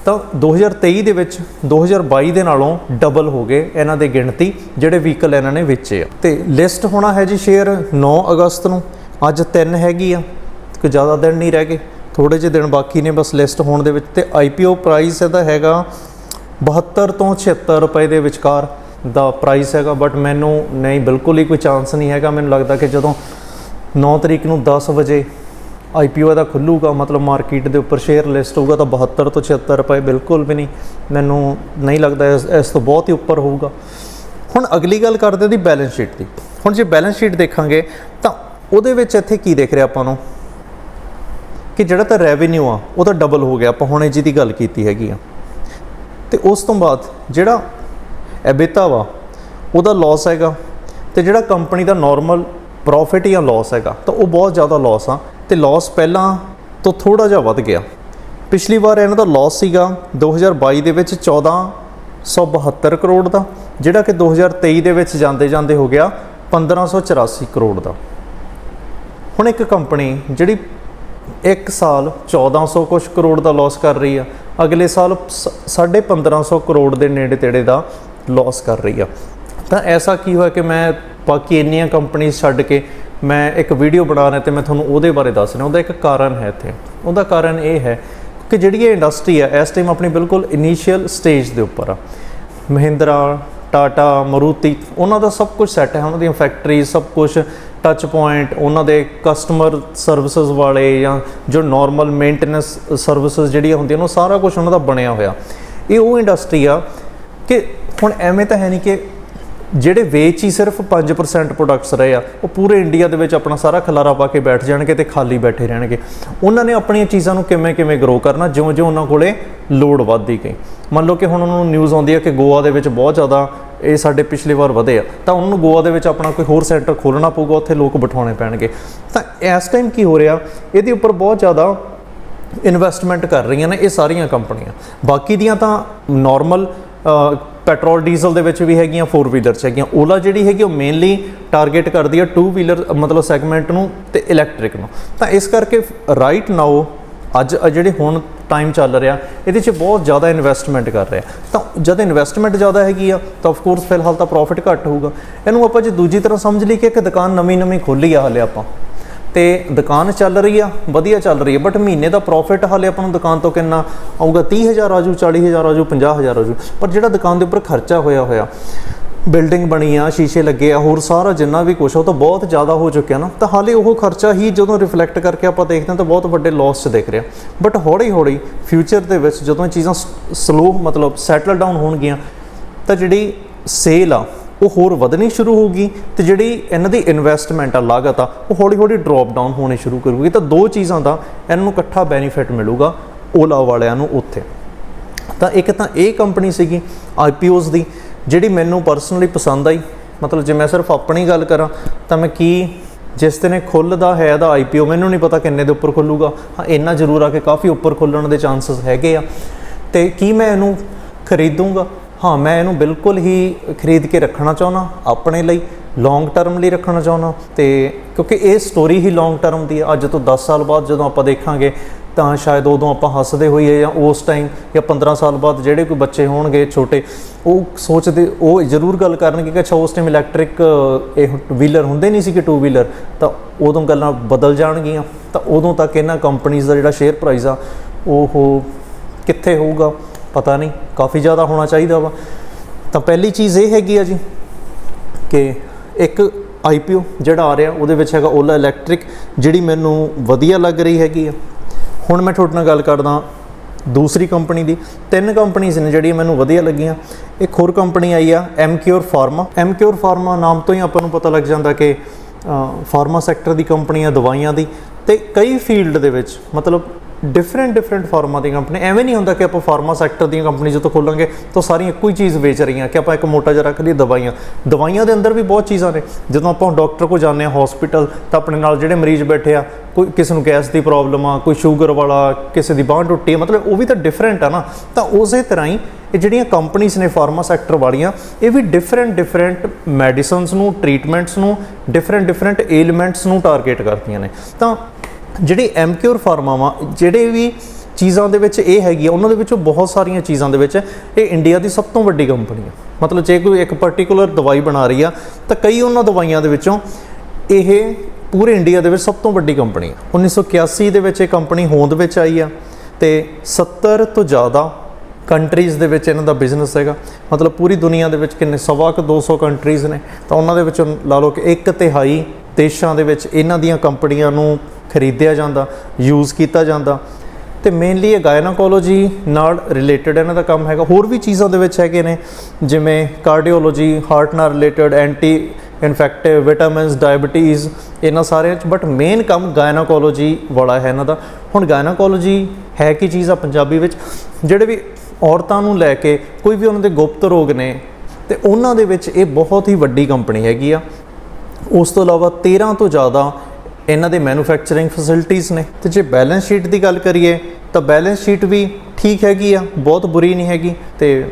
ਤਾਂ 2023 ਦੇ ਵਿੱਚ 2022 ਦੇ ਨਾਲੋਂ ਡਬਲ ਹੋ ਗਏ ਇਹਨਾਂ ਦੇ ਗਿਣਤੀ, ਜਿਹੜੇ ਵਹੀਕਲ ਇਹਨਾਂ ਨੇ ਵੇਚੇ ਆ। ਤੇ ਲਿਸਟ ਹੋਣਾ ਹੈ ਜੀ ਸ਼ੇਅਰ 9 ਅਗਸਤ ਨੂੰ। ਅੱਜ 3 ਹੈਗੀ ਆ, ਕੋਈ ਜ਼ਿਆਦਾ ਦਿਨ ਨਹੀਂ ਰਹਿ ਗਏ। ਥੋੜੇ ਜਿਹੇ ਦਿਨ ਬਾਕੀ ਨੇ ਬਸ ਲਿਸਟ ਹੋਣ ਦੇ ਵਿੱਚ। ਤੇ IPO ਪ੍ਰਾਈਸ ਇਹਦਾ ਹੈਗਾ 72 ਤੋਂ 76 ਰੁਪਏ ਦੇ ਵਿਚਕਾਰ ਦਾ ਪ੍ਰਾਈਸ ਹੈਗਾ ਬਟ ਮੈਨੂੰ ਨਹੀਂ, ਬਿਲਕੁਲ ਹੀ ਕੋਈ ਚਾਂਸ ਨਹੀਂ ਹੈਗਾ। ਮੈਨੂੰ ਲੱਗਦਾ ਕਿ ਜਦੋਂ 9 ਤਰੀਕ ਨੂੰ 10 ਵਜੇ ਆਈਪੀਓ ਇਹਦਾ ਖੁੱਲੂਗਾ, ਮਤਲਬ ਮਾਰਕੀਟ ਦੇ ਉੱਪਰ ਸ਼ੇਅਰ ਲਿਸਟ ਹੋਊਗਾ ਤਾਂ 72 ਤੋਂ 76 ਰੁਪਏ ਬਿਲਕੁਲ ਵੀ ਨਹੀਂ, ਮੈਨੂੰ ਨਹੀਂ ਲੱਗਦਾ ਇਸ ਇਸ ਤੋਂ ਬਹੁਤ ਹੀ ਉੱਪਰ ਹੋਊਗਾ। ਹੁਣ ਅਗਲੀ ਗੱਲ ਕਰਦੇ ਦੀ ਬੈਲੈਂਸ ਸ਼ੀਟ ਦੀ। ਹੁਣ ਜੇ ਬੈਲੈਂਸ ਸ਼ੀਟ ਦੇਖਾਂਗੇ ਤਾਂ ਉਹਦੇ ਵਿੱਚ ਇੱਥੇ ਕੀ ਦੇਖ ਰਿਹਾ ਆਪਾਂ ਨੂੰ? ਕਿ ਜਿਹੜਾ ਤਾਂ ਰੈਵਨਿਊ ਆ, ਉਹ ਤਾਂ ਡਬਲ ਹੋ ਗਿਆ, ਆਪਾਂ ਹੁਣੇ ਜਿਹਦੀ ਗੱਲ ਕੀਤੀ ਹੈਗੀ ਆ। ਤੇ ਉਸ ਤੋਂ ਬਾਅਦ ਜਿਹੜਾ ਐਬਿਟਾ ਵਾ, ਉਹਦਾ ਲਾਸ ਹੈਗਾ ਤੇ ਜਿਹੜਾ ਕੰਪਨੀ ਦਾ ਨਾਰਮਲ ਪ੍ਰੋਫਿਟ ਜਾਂ ਲਾਸ ਹੈਗਾ, ਤਾਂ ਉਹ ਬਹੁਤ ਜ਼ਿਆਦਾ ਲਾਸ ਆ। ਤੇ ਲਾਸ ਪਹਿਲਾਂ ਤੋਂ ਥੋੜਾ ਜਿਹਾ ਵੱਧ ਗਿਆ। ਪਿਛਲੀ ਵਾਰ ਇਹਨਾਂ ਦਾ ਲਾਸ ਸੀਗਾ 2022 ਦੇ ਵਿੱਚ 1472 ਕਰੋੜ ਦਾ, ਜਿਹੜਾ ਕਿ 2023 ਦੇ ਵਿੱਚ ਜਾਂਦੇ ਜਾਂਦੇ ਹੋ ਗਿਆ 1584 ਕਰੋੜ ਦਾ। ਹੁਣ ਇੱਕ ਕੰਪਨੀ ਜਿਹੜੀ ਇੱਕ ਸਾਲ 1400 ਕੁਛ ਕਰੋੜ ਦਾ ਲਾਸ ਕਰ ਰਹੀ ਆ, ਅਗਲੇ ਸਾਲ 1550 ਕਰੋੜ ਦੇ ਨੇੜੇ ਤੇੜੇ ਦਾ ਲਾਸ ਕਰ ਰਹੀ ਆ। ਤਾਂ ਐਸਾ ਕੀ ਹੋਇਆ ਕਿ ਮੈਂ ਬਾਕੀ ਇੰਨੀਆਂ ਕੰਪਨੀਆਂ ਛੱਡ ਕੇ ਮੈਂ ਇੱਕ ਵੀਡੀਓ ਬਣਾ ਰਿਹਾ ਤੇ ਮੈਂ ਤੁਹਾਨੂੰ ਉਹਦੇ ਬਾਰੇ ਦੱਸ ਰਿਹਾ। ਉਹਦਾ ਇੱਕ ਕਾਰਨ ਹੈ ਇੱਥੇ। ਉਹਦਾ ਕਾਰਨ ਇਹ ਹੈ ਕਿ ਜਿਹੜੀ ਇਹ ਇੰਡਸਟਰੀ ਆ ਇਸ ਟਾਈਮ ਆਪਣੀ ਬਿਲਕੁਲ ਇਨੀਸ਼ੀਅਲ ਸਟੇਜ ਦੇ ਉੱਪਰ ਆ। ਮਹਿੰਦਰਾ, ਟਾਟਾ, ਮਰੂਤੀ, ਉਹਨਾਂ ਦਾ ਸਭ ਕੁਝ ਸੈੱਟ ਹੈ। ਉਹਨਾਂ ਦੀਆਂ ਫੈਕਟਰੀ ਸਭ ਕੁਝ ਟੱਚ ਪੁਆਇੰਟ ਉਹਨਾਂ ਦੇ ਕਸਟਮਰ ਸਰਵਿਸਿਜ਼ ਵਾਲੇ ਜਾਂ ਜੋ ਨਾਰਮਲ ਮੇਨਟੇਨੈਂਸ ਸਰਵਿਸਿਜ਼ ਜਿਹੜੀਆਂ ਹੁੰਦੀਆਂ, ਉਹ ਸਾਰਾ ਕੁਝ ਉਹਨਾਂ ਦਾ ਬਣਿਆ ਹੋਇਆ। ਇਹ ਉਹ ਇੰਡਸਟਰੀ ਆ ਕਿ ਹੁਣ ਐਵੇਂ ਤਾਂ ਹੈ ਨਹੀਂ ਕਿ ਜਿਹੜੇ ਵੇਚ ਹੀ ਸਿਰਫ 5% ਪ੍ਰੋਡਕਟਸ ਰਹੇ ਆ, ਉਹ ਪੂਰੇ ਇੰਡੀਆ ਦੇ ਵਿੱਚ ਆਪਣਾ ਸਾਰਾ ਖਲਾਰਾ ਪਾ ਕੇ ਬੈਠ ਜਾਣਗੇ ਤੇ ਖਾਲੀ ਬੈਠੇ ਰਹਿਣਗੇ। ਉਹਨਾਂ ਨੇ ਆਪਣੀਆਂ ਚੀਜ਼ਾਂ ਨੂੰ ਕਿਵੇਂ ਕਿਵੇਂ ਗਰੋ ਕਰਨਾ, ਜਿਉਂ-ਜਿਉਂ ਉਹਨਾਂ ਕੋਲੇ ਲੋਡ ਵੱਧਦੀ ਗਈ। ਮੰਨ ਲਓ ਕਿ ਹੁਣ ਉਹਨਾਂ ਨੂੰ ਨਿਊਜ਼ ਆਉਂਦੀ ਹੈ ਕਿ ਗੋਆ ਦੇ ਵਿੱਚ ਬਹੁਤ ਜ਼ਿਆਦਾ ਇਹ ਸਾਡੇ ਪਿਛਲੇ ਵਾਰ ਵਧੇ ਆ, ਤਾਂ ਉਹਨਾਂ ਨੂੰ ਗੋਆ ਦੇ ਵਿੱਚ ਆਪਣਾ ਕੋਈ ਹੋਰ ਸੈਂਟਰ ਖੋਲਣਾ ਪਊਗਾ, ਉੱਥੇ ਲੋਕ ਬਿਠਾਉਣੇ ਪੈਣਗੇ। ਤਾਂ ਇਸ ਟਾਈਮ ਕੀ ਹੋ ਰਿਹਾ, ਇਹਦੇ ਉੱਪਰ ਬਹੁਤ ਜ਼ਿਆਦਾ ਇਨਵੈਸਟਮੈਂਟ ਕਰ ਰਹੀਆਂ ਨੇ ਇਹ ਸਾਰੀਆਂ ਕੰਪਨੀਆਂ। ਬਾਕੀ ਦੀਆਂ ਤਾਂ ਨਾਰਮਲ ਪੈਟਰੋਲ ਡੀਜ਼ਲ ਦੇ ਵਿੱਚ ਵੀ ਹੈਗੀਆਂ 4 ਵੀਲਰ ਚ ਹੈਗੀਆਂ। ਓਲਾ ਜਿਹੜੀ ਹੈਗੀ, ਉਹ ਮੇਨਲੀ ਟਾਰਗੇਟ ਕਰਦੀ ਹੈ 2 ਵੀਲਰ ਮਤਲਬ ਸੈਗਮੈਂਟ ਨੂੰ ਤੇ ਇਲੈਕਟ੍ਰਿਕ ਨੂੰ। ਤਾਂ ਇਸ ਕਰਕੇ ਰਾਈਟ ਨਾਓ ਅੱਜ ਜਿਹੜੇ ਹੁਣ ਟਾਈਮ ਚੱਲ ਰਿਹਾ, ਇਹਦੇ 'ਚ ਬਹੁਤ ਜ਼ਿਆਦਾ ਇਨਵੈਸਟਮੈਂਟ ਕਰ ਰਿਹਾ। ਤਾਂ ਜਦ ਇਨਵੈਸਟਮੈਂਟ ਜ਼ਿਆਦਾ ਹੈਗੀ ਆ, ਤਾਂ ਆਫ ਕੋਰਸ ਫਿਲਹਾਲ ਤਾਂ ਪ੍ਰੋਫਿਟ ਘੱਟ ਹੋਊਗਾ। ਇਹਨੂੰ ਆਪਾਂ ਜੇ ਦੂਜੀ ਤਰ੍ਹਾਂ ਸਮਝ ਲਈ ਕਿ ਇੱਕ ਦੁਕਾਨ ਨਵੀਂ ਨਵੀਂ ਖੋਲੀ ਆ ਹਲੇ ਆਪਾਂ। ਤੇ ਦੁਕਾਨ ਚੱਲ ਰਹੀ ਆ, ਵਧੀਆ ਚੱਲ ਰਹੀ ਹੈ ਬਟ ਮਹੀਨੇ ਦਾ ਪ੍ਰੋਫਿਟ ਹਾਲੇ ਆਪਾਂ ਨੂੰ ਦੁਕਾਨ ਤੋਂ ਕਿੰਨਾ ਆਊਗਾ? 30000 ਆਜੂ 40000 ਆਜੂ 50000 ਆਜੂ, ਪਰ ਜਿਹੜਾ ਦੁਕਾਨ ਦੇ ਉੱਪਰ ਖਰਚਾ ਹੋਇਆ ਹੋਇਆ, ਬਿਲਡਿੰਗ ਬਣੀ ਆ, ਸ਼ੀਸ਼ੇ ਲੱਗੇ ਆ, ਹੋਰ ਸਾਰਾ ਜਿੰਨਾ ਵੀ ਕੁਛ ਉਹ ਤਾਂ ਬਹੁਤ ਜ਼ਿਆਦਾ ਹੋ ਚੁੱਕਿਆ ਨਾ। ਤਾਂ ਹਾਲੇ ਉਹ ਖਰਚਾ ਹੀ ਜਦੋਂ ਰਿਫਲੈਕਟ ਕਰਕੇ ਆਪਾਂ ਦੇਖਦੇ ਹਾਂ ਤਾਂ ਬਹੁਤ ਵੱਡੇ ਲਾਸ 'ਚ ਦਿਖ ਰਿਹਾ। ਬਟ ਹੌਲੀ ਹੌਲੀ ਫਿਊਚਰ ਦੇ ਵਿੱਚ ਜਦੋਂ ਇਹ ਚੀਜ਼ਾਂ ਸਲੋ ਮਤਲਬ ਸੈਟਲ ਡਾਊਨ ਹੋਣਗੀਆਂ, ਤਾਂ ਜਿਹੜੀ ਸੇਲ ਆ ਉਹ ਹੋਰ ਵਧਣੀ ਸ਼ੁਰੂ ਹੋਊਗੀ ਤੇ ਜਿਹੜੀ ਇਹਨਾਂ ਦੀ ਇਨਵੈਸਟਮੈਂਟ ਆ ਲਾਗਤ ਆ, ਉਹ ਹੌਲੀ ਹੌਲੀ ਡ੍ਰੌਪ ਡਾਊਨ ਹੋਣੀ ਸ਼ੁਰੂ ਕਰੂਗੀ। ਤਾਂ ਦੋ ਚੀਜ਼ਾਂ ਦਾ ਇਹਨਾਂ ਨੂੰ ਇਕੱਠਾ ਬੈਨੀਫਿਟ ਮਿਲੂਗਾ ਓਲਾ ਵਾਲਿਆਂ ਨੂੰ ਉੱਥੇ। ਤਾਂ ਇੱਕ ਤਾਂ ਇਹ ਕੰਪਨੀ ਸੀਗੀ ਆਈਪੀਓਜ਼ ਦੀ, ਜਿਹੜੀ ਮੈਨੂੰ ਪਰਸਨਲੀ ਪਸੰਦ ਆਈ। ਮਤਲਬ ਜੇ ਮੈਂ ਸਿਰਫ ਆਪਣੀ ਗੱਲ ਕਰਾਂ, ਤਾਂ ਮੈਂ ਕੀ ਜਿਸ ਦਿਨ ਇਹ ਖੁੱਲਦਾ ਹੈ ਇਹਦਾ ਆਈਪੀਓ ਮੈਨੂੰ ਨਹੀਂ ਪਤਾ ਕਿੰਨੇ ਦੇ ਉੱਪਰ ਖੁੱਲੂਗਾ। ਹਾਂ, ਇੰਨਾ ਜ਼ਰੂਰ ਆ ਕਿ ਕਾਫੀ ਉੱਪਰ ਖੁੱਲਣ ਦੇ ਚਾਂਸਸ ਹੈਗੇ ਆ। ਤੇ ਕੀ ਮੈਂ ਇਹਨੂੰ ਖਰੀਦੂੰਗਾ? ਹਾਂ, ਮੈਂ ਇਹਨੂੰ ਬਿਲਕੁਲ ਹੀ ਖਰੀਦ ਕੇ ਰੱਖਣਾ ਚਾਹੁੰਦਾ, ਆਪਣੇ ਲਈ ਲੌਂਗ ਟਰਮ ਲਈ ਰੱਖਣਾ ਚਾਹੁੰਦਾ ਤੇ ਕਿਉਂਕਿ ਇਹ ਸਟੋਰੀ ਹੀ ਲੌਂਗ ਟਰਮ ਦੀ ਹੈ। ਅੱਜ ਤੋਂ 10 ਸਾਲ ਬਾਅਦ ਜਦੋਂ ਆਪਾਂ ਦੇਖਾਂਗੇ, ਤਾਂ ਸ਼ਾਇਦ ਉਦੋਂ ਆਪਾਂ ਹੱਸਦੇ ਹੋਈਏ ਜਾਂ ਉਸ ਟਾਈਮ ਜਾਂ 15 ਸਾਲ ਬਾਅਦ ਜਿਹੜੇ ਕੋਈ ਬੱਚੇ ਹੋਣਗੇ ਛੋਟੇ, ਉਹ ਸੋਚਦੇ, ਉਹ ਜ਼ਰੂਰ ਗੱਲ ਕਰਨਗੇ ਕਿ ਅੱਛਾ, ਉਸ ਟਾਈਮ ਇਲੈਕਟ੍ਰਿਕ ਇਹ ਵੀਲਰ ਹੁੰਦੇ ਨਹੀਂ ਸੀ ਕਿ ਟੂ ਵੀਲਰ ਤਾਂ ਉਦੋਂ ਗੱਲਾਂ ਬਦਲ ਜਾਣਗੀਆਂ। ਤਾਂ ਉਦੋਂ ਤੱਕ ਇਹਨਾਂ ਕੰਪਨੀਆਂ ਦਾ ਜਿਹੜਾ ਸ਼ੇਅਰ ਪ੍ਰਾਈਸ ਆ, ਉਹ ਕਿੱਥੇ ਹੋਊਗਾ? ਪਤਾ ਨਹੀਂ, ਕਾਫੀ ਜ਼ਿਆਦਾ ਹੋਣਾ ਚਾਹੀਦਾ ਵਾ। ਤਾਂ ਪਹਿਲੀ ਚੀਜ਼ ਇਹ ਹੈਗੀ ਆ ਜੀ ਕਿ ਇੱਕ IPO ਜਿਹੜਾ ਆ ਰਿਹਾ, ਉਹਦੇ ਵਿੱਚ ਹੈਗਾ ਓਲਾ ਇਲੈਕਟ੍ਰਿਕ, ਜਿਹੜੀ ਮੈਨੂੰ ਵਧੀਆ ਲੱਗ ਰਹੀ ਹੈਗੀ ਆ। ਹੁਣ ਮੈਂ ਤੁਹਾਡੇ ਨਾਲ ਗੱਲ ਕਰਦਾ ਦੂਸਰੀ ਕੰਪਨੀ ਦੀ। ਤਿੰਨ ਕੰਪਨੀਆਂ ਨੇ ਜਿਹੜੀਆਂ ਮੈਨੂੰ ਵਧੀਆ ਲੱਗੀਆਂ। ਇੱਕ ਹੋਰ ਕੰਪਨੀ ਆਈ ਆ ਐਮਕਿਉਰ ਫਾਰਮਾ। ਐਮਕਿਉਰ ਫਾਰਮਾ ਨਾਮ ਤੋਂ ਹੀ ਆਪਾਂ ਨੂੰ ਪਤਾ ਲੱਗ ਜਾਂਦਾ ਕਿ ਫਾਰਮਾ ਸੈਕਟਰ ਦੀ ਕੰਪਨੀ ਆ, ਦਵਾਈਆਂ ਦੀ। ਤੇ ਕਈ ਫੀਲਡ ਦੇ ਵਿੱਚ, ਮਤਲਬ ਡਿਫਰੈਂਟ ਡਿਫਰੈਂਟ ਫਾਰਮਾ ਦੀਆਂ ਕੰਪਨੀ ਐਵੇਂ ਨਹੀਂ ਹੁੰਦਾ ਕਿ ਆਪਾਂ ਫਾਰਮਾ ਸੈਕਟਰ ਦੀਆਂ ਕੰਪਨੀ ਜਦੋਂ ਖੋਲਾਂਗੇ ਤਾਂ ਸਾਰੀਆਂ ਇੱਕੋ ਹੀ ਚੀਜ਼ ਵੇਚ ਰਹੀਆਂ ਕਿ ਆਪਾਂ ਇੱਕ ਮੋਟਾ ਜਿਹਾ ਰੱਖ ਲਈਏ ਦਵਾਈਆਂ। ਦਵਾਈਆਂ ਦੇ ਅੰਦਰ ਵੀ ਬਹੁਤ ਚੀਜ਼ਾਂ ਨੇ। ਜਦੋਂ ਆਪਾਂ ਡਾਕਟਰ ਕੋਲ ਜਾਂਦੇ ਹਾਂ ਹਸਪੀਟਲ ਤਾਂ ਆਪਣੇ ਨਾਲ ਜਿਹੜੇ ਮਰੀਜ਼ ਬੈਠੇ ਆ, ਕੋਈ ਕਿਸੇ ਨੂੰ ਗੈਸ ਦੀ ਪ੍ਰੋਬਲਮ ਆ, ਕੋਈ ਸ਼ੂਗਰ ਵਾਲਾ, ਕਿਸੇ ਦੀ ਬਾਂਹ ਟੁੱਟੀ ਮਤਲਬ ਉਹ ਵੀ ਤਾਂ ਡਿਫਰੈਂਟ ਆ ਨਾ। ਤਾਂ ਉਸੇ ਤਰ੍ਹਾਂ ਹੀ ਇਹ ਜਿਹੜੀਆਂ ਕੰਪਨੀਆਂ ਨੇ ਫਾਰਮਾ ਸੈਕਟਰ ਵਾਲੀਆਂ, ਇਹ ਵੀ ਡਿਫਰੈਂਟ ਡਿਫਰੈਂਟ ਮੈਡੀਸਿਨਸ ਨੂੰ ਟ੍ਰੀਟਮੈਂਟਸ ਨੂੰ ਡਿਫਰੈਂਟ ਡਿਫਰੈਂਟ ਏਲੀਮੈਂਟਸ ਨੂੰ ਟਾਰਗੇਟ ਕਰਦੀਆਂ ਨੇ। ਤਾਂ ਜਿਹੜੀ ਫਾਰਮਾ ਵਾ, ਜਿਹੜੇ ਵੀ ਚੀਜ਼ਾਂ ਦੇ ਵਿੱਚ ਇਹ ਹੈਗੀ ਆ, ਉਹਨਾਂ ਦੇ ਵਿੱਚੋਂ ਬਹੁਤ ਸਾਰੀਆਂ ਚੀਜ਼ਾਂ ਦੇ ਵਿੱਚ ਇਹ ਇੰਡੀਆ ਦੀ ਸਭ ਤੋਂ ਵੱਡੀ ਕੰਪਨੀ ਆ। ਮਤਲਬ ਜੇ ਕੋਈ ਇੱਕ ਪਾਰਟਿਕੂਲਰ ਦਵਾਈ ਬਣਾ ਰਹੀ ਆ, ਤਾਂ ਕਈ ਉਹਨਾਂ ਦਵਾਈਆਂ ਦੇ ਵਿੱਚੋਂ ਇਹ ਪੂਰੇ ਇੰਡੀਆ ਦੇ ਵਿੱਚ ਸਭ ਤੋਂ ਵੱਡੀ ਕੰਪਨੀ ਆ। 1981 ਦੇ ਵਿੱਚ ਇਹ ਕੰਪਨੀ ਹੋਂਦ ਵਿੱਚ ਆਈ ਆ ਤੇ 70 ਤੋਂ ਜ਼ਿਆਦਾ ਕੰਟਰੀਜ਼ ਦੇ ਵਿੱਚ ਇਹਨਾਂ ਦਾ ਬਿਜ਼ਨਸ ਹੈਗਾ। ਮਤਲਬ ਪੂਰੀ ਦੁਨੀਆ ਦੇ ਵਿੱਚ ਕਿੰਨੇ ਸਵਾ ਕੁ 200 ਕੰਟਰੀਜ਼ ਨੇ, ਤਾਂ ਉਹਨਾਂ ਦੇ ਵਿੱਚੋਂ ਲਾ ਲਓ ਕਿ ਇੱਕ ਤਿਹਾਈ ਦੇਸ਼ਾਂ ਦੇ ਵਿੱਚ ਇਹਨਾਂ ਦੀਆਂ ਕੰਪਨੀਆਂ ਨੂੰ ਖਰੀਦਿਆ ਜਾਂਦਾ ਯੂਜ਼ ਕੀਤਾ ਜਾਂਦਾ। ਤੇ ਮੇਨਲੀ ਇਹ ਗਾਇਨੋਕੋਲੋਜੀ ਨਾਲ ਰਿਲੇਟਡ ਇਹਨਾਂ ਦਾ ਕੰਮ ਹੈਗਾ। ਹੋਰ ਵੀ ਚੀਜ਼ਾਂ ਦੇ ਵਿੱਚ ਹੈਗੇ ਨੇ, ਜਿਵੇਂ ਕਾਰਡੀਓਲੋਜੀ ਹਾਰਟ ਨਾਲ related anti infective vitamins diabetes ਇਹਨਾਂ ਸਾਰਿਆਂ 'ਚ। ਬਟ ਮੇਨ ਕੰਮ ਗਾਇਨੋਕੋਲੋਜੀ ਵਾਲਾ ਹੈ ਇਹਨਾਂ ਦਾ। ਹੁਣ ਗਾਇਨੋਕੋਲੋਜੀ ਹੈ ਕੀ ਚੀਜ਼ ਆ ਪੰਜਾਬੀ ਵਿੱਚ? ਜਿਹੜੇ ਵੀ ਔਰਤਾਂ ਨੂੰ ਲੈ ਕੇ ਕੋਈ ਵੀ ਉਹਨਾਂ ਦੇ ਗੁਪਤ ਰੋਗ ਨੇ, ਤੇ ਉਹਨਾਂ ਦੇ ਵਿੱਚ ਇਹ ਬਹੁਤ ਹੀ ਵੱਡੀ ਕੰਪਨੀ ਹੈਗੀ ਆ। ਉਸ ਤੋਂ ਇਲਾਵਾ 13 ਤੋਂ ਜ਼ਿਆਦਾ ਇਹਨਾਂ ਦੇ ਮੈਨੂਫੈਕਚਰਿੰਗ ਫੈਸਿਲਿਟੀਆਂ ਨੇ। ਤੇ ਜੇ ਬੈਲੈਂਸ ਸ਼ੀਟ ਦੀ ਗੱਲ ਕਰੀਏ, ਤਾਂ ਬੈਲੈਂਸ ਸ਼ੀਟ ਵੀ ਠੀਕ ਹੈਗੀ ਆ, ਬਹੁਤ ਬੁਰੀ ਨਹੀਂ ਹੈਗੀ। ਤੇ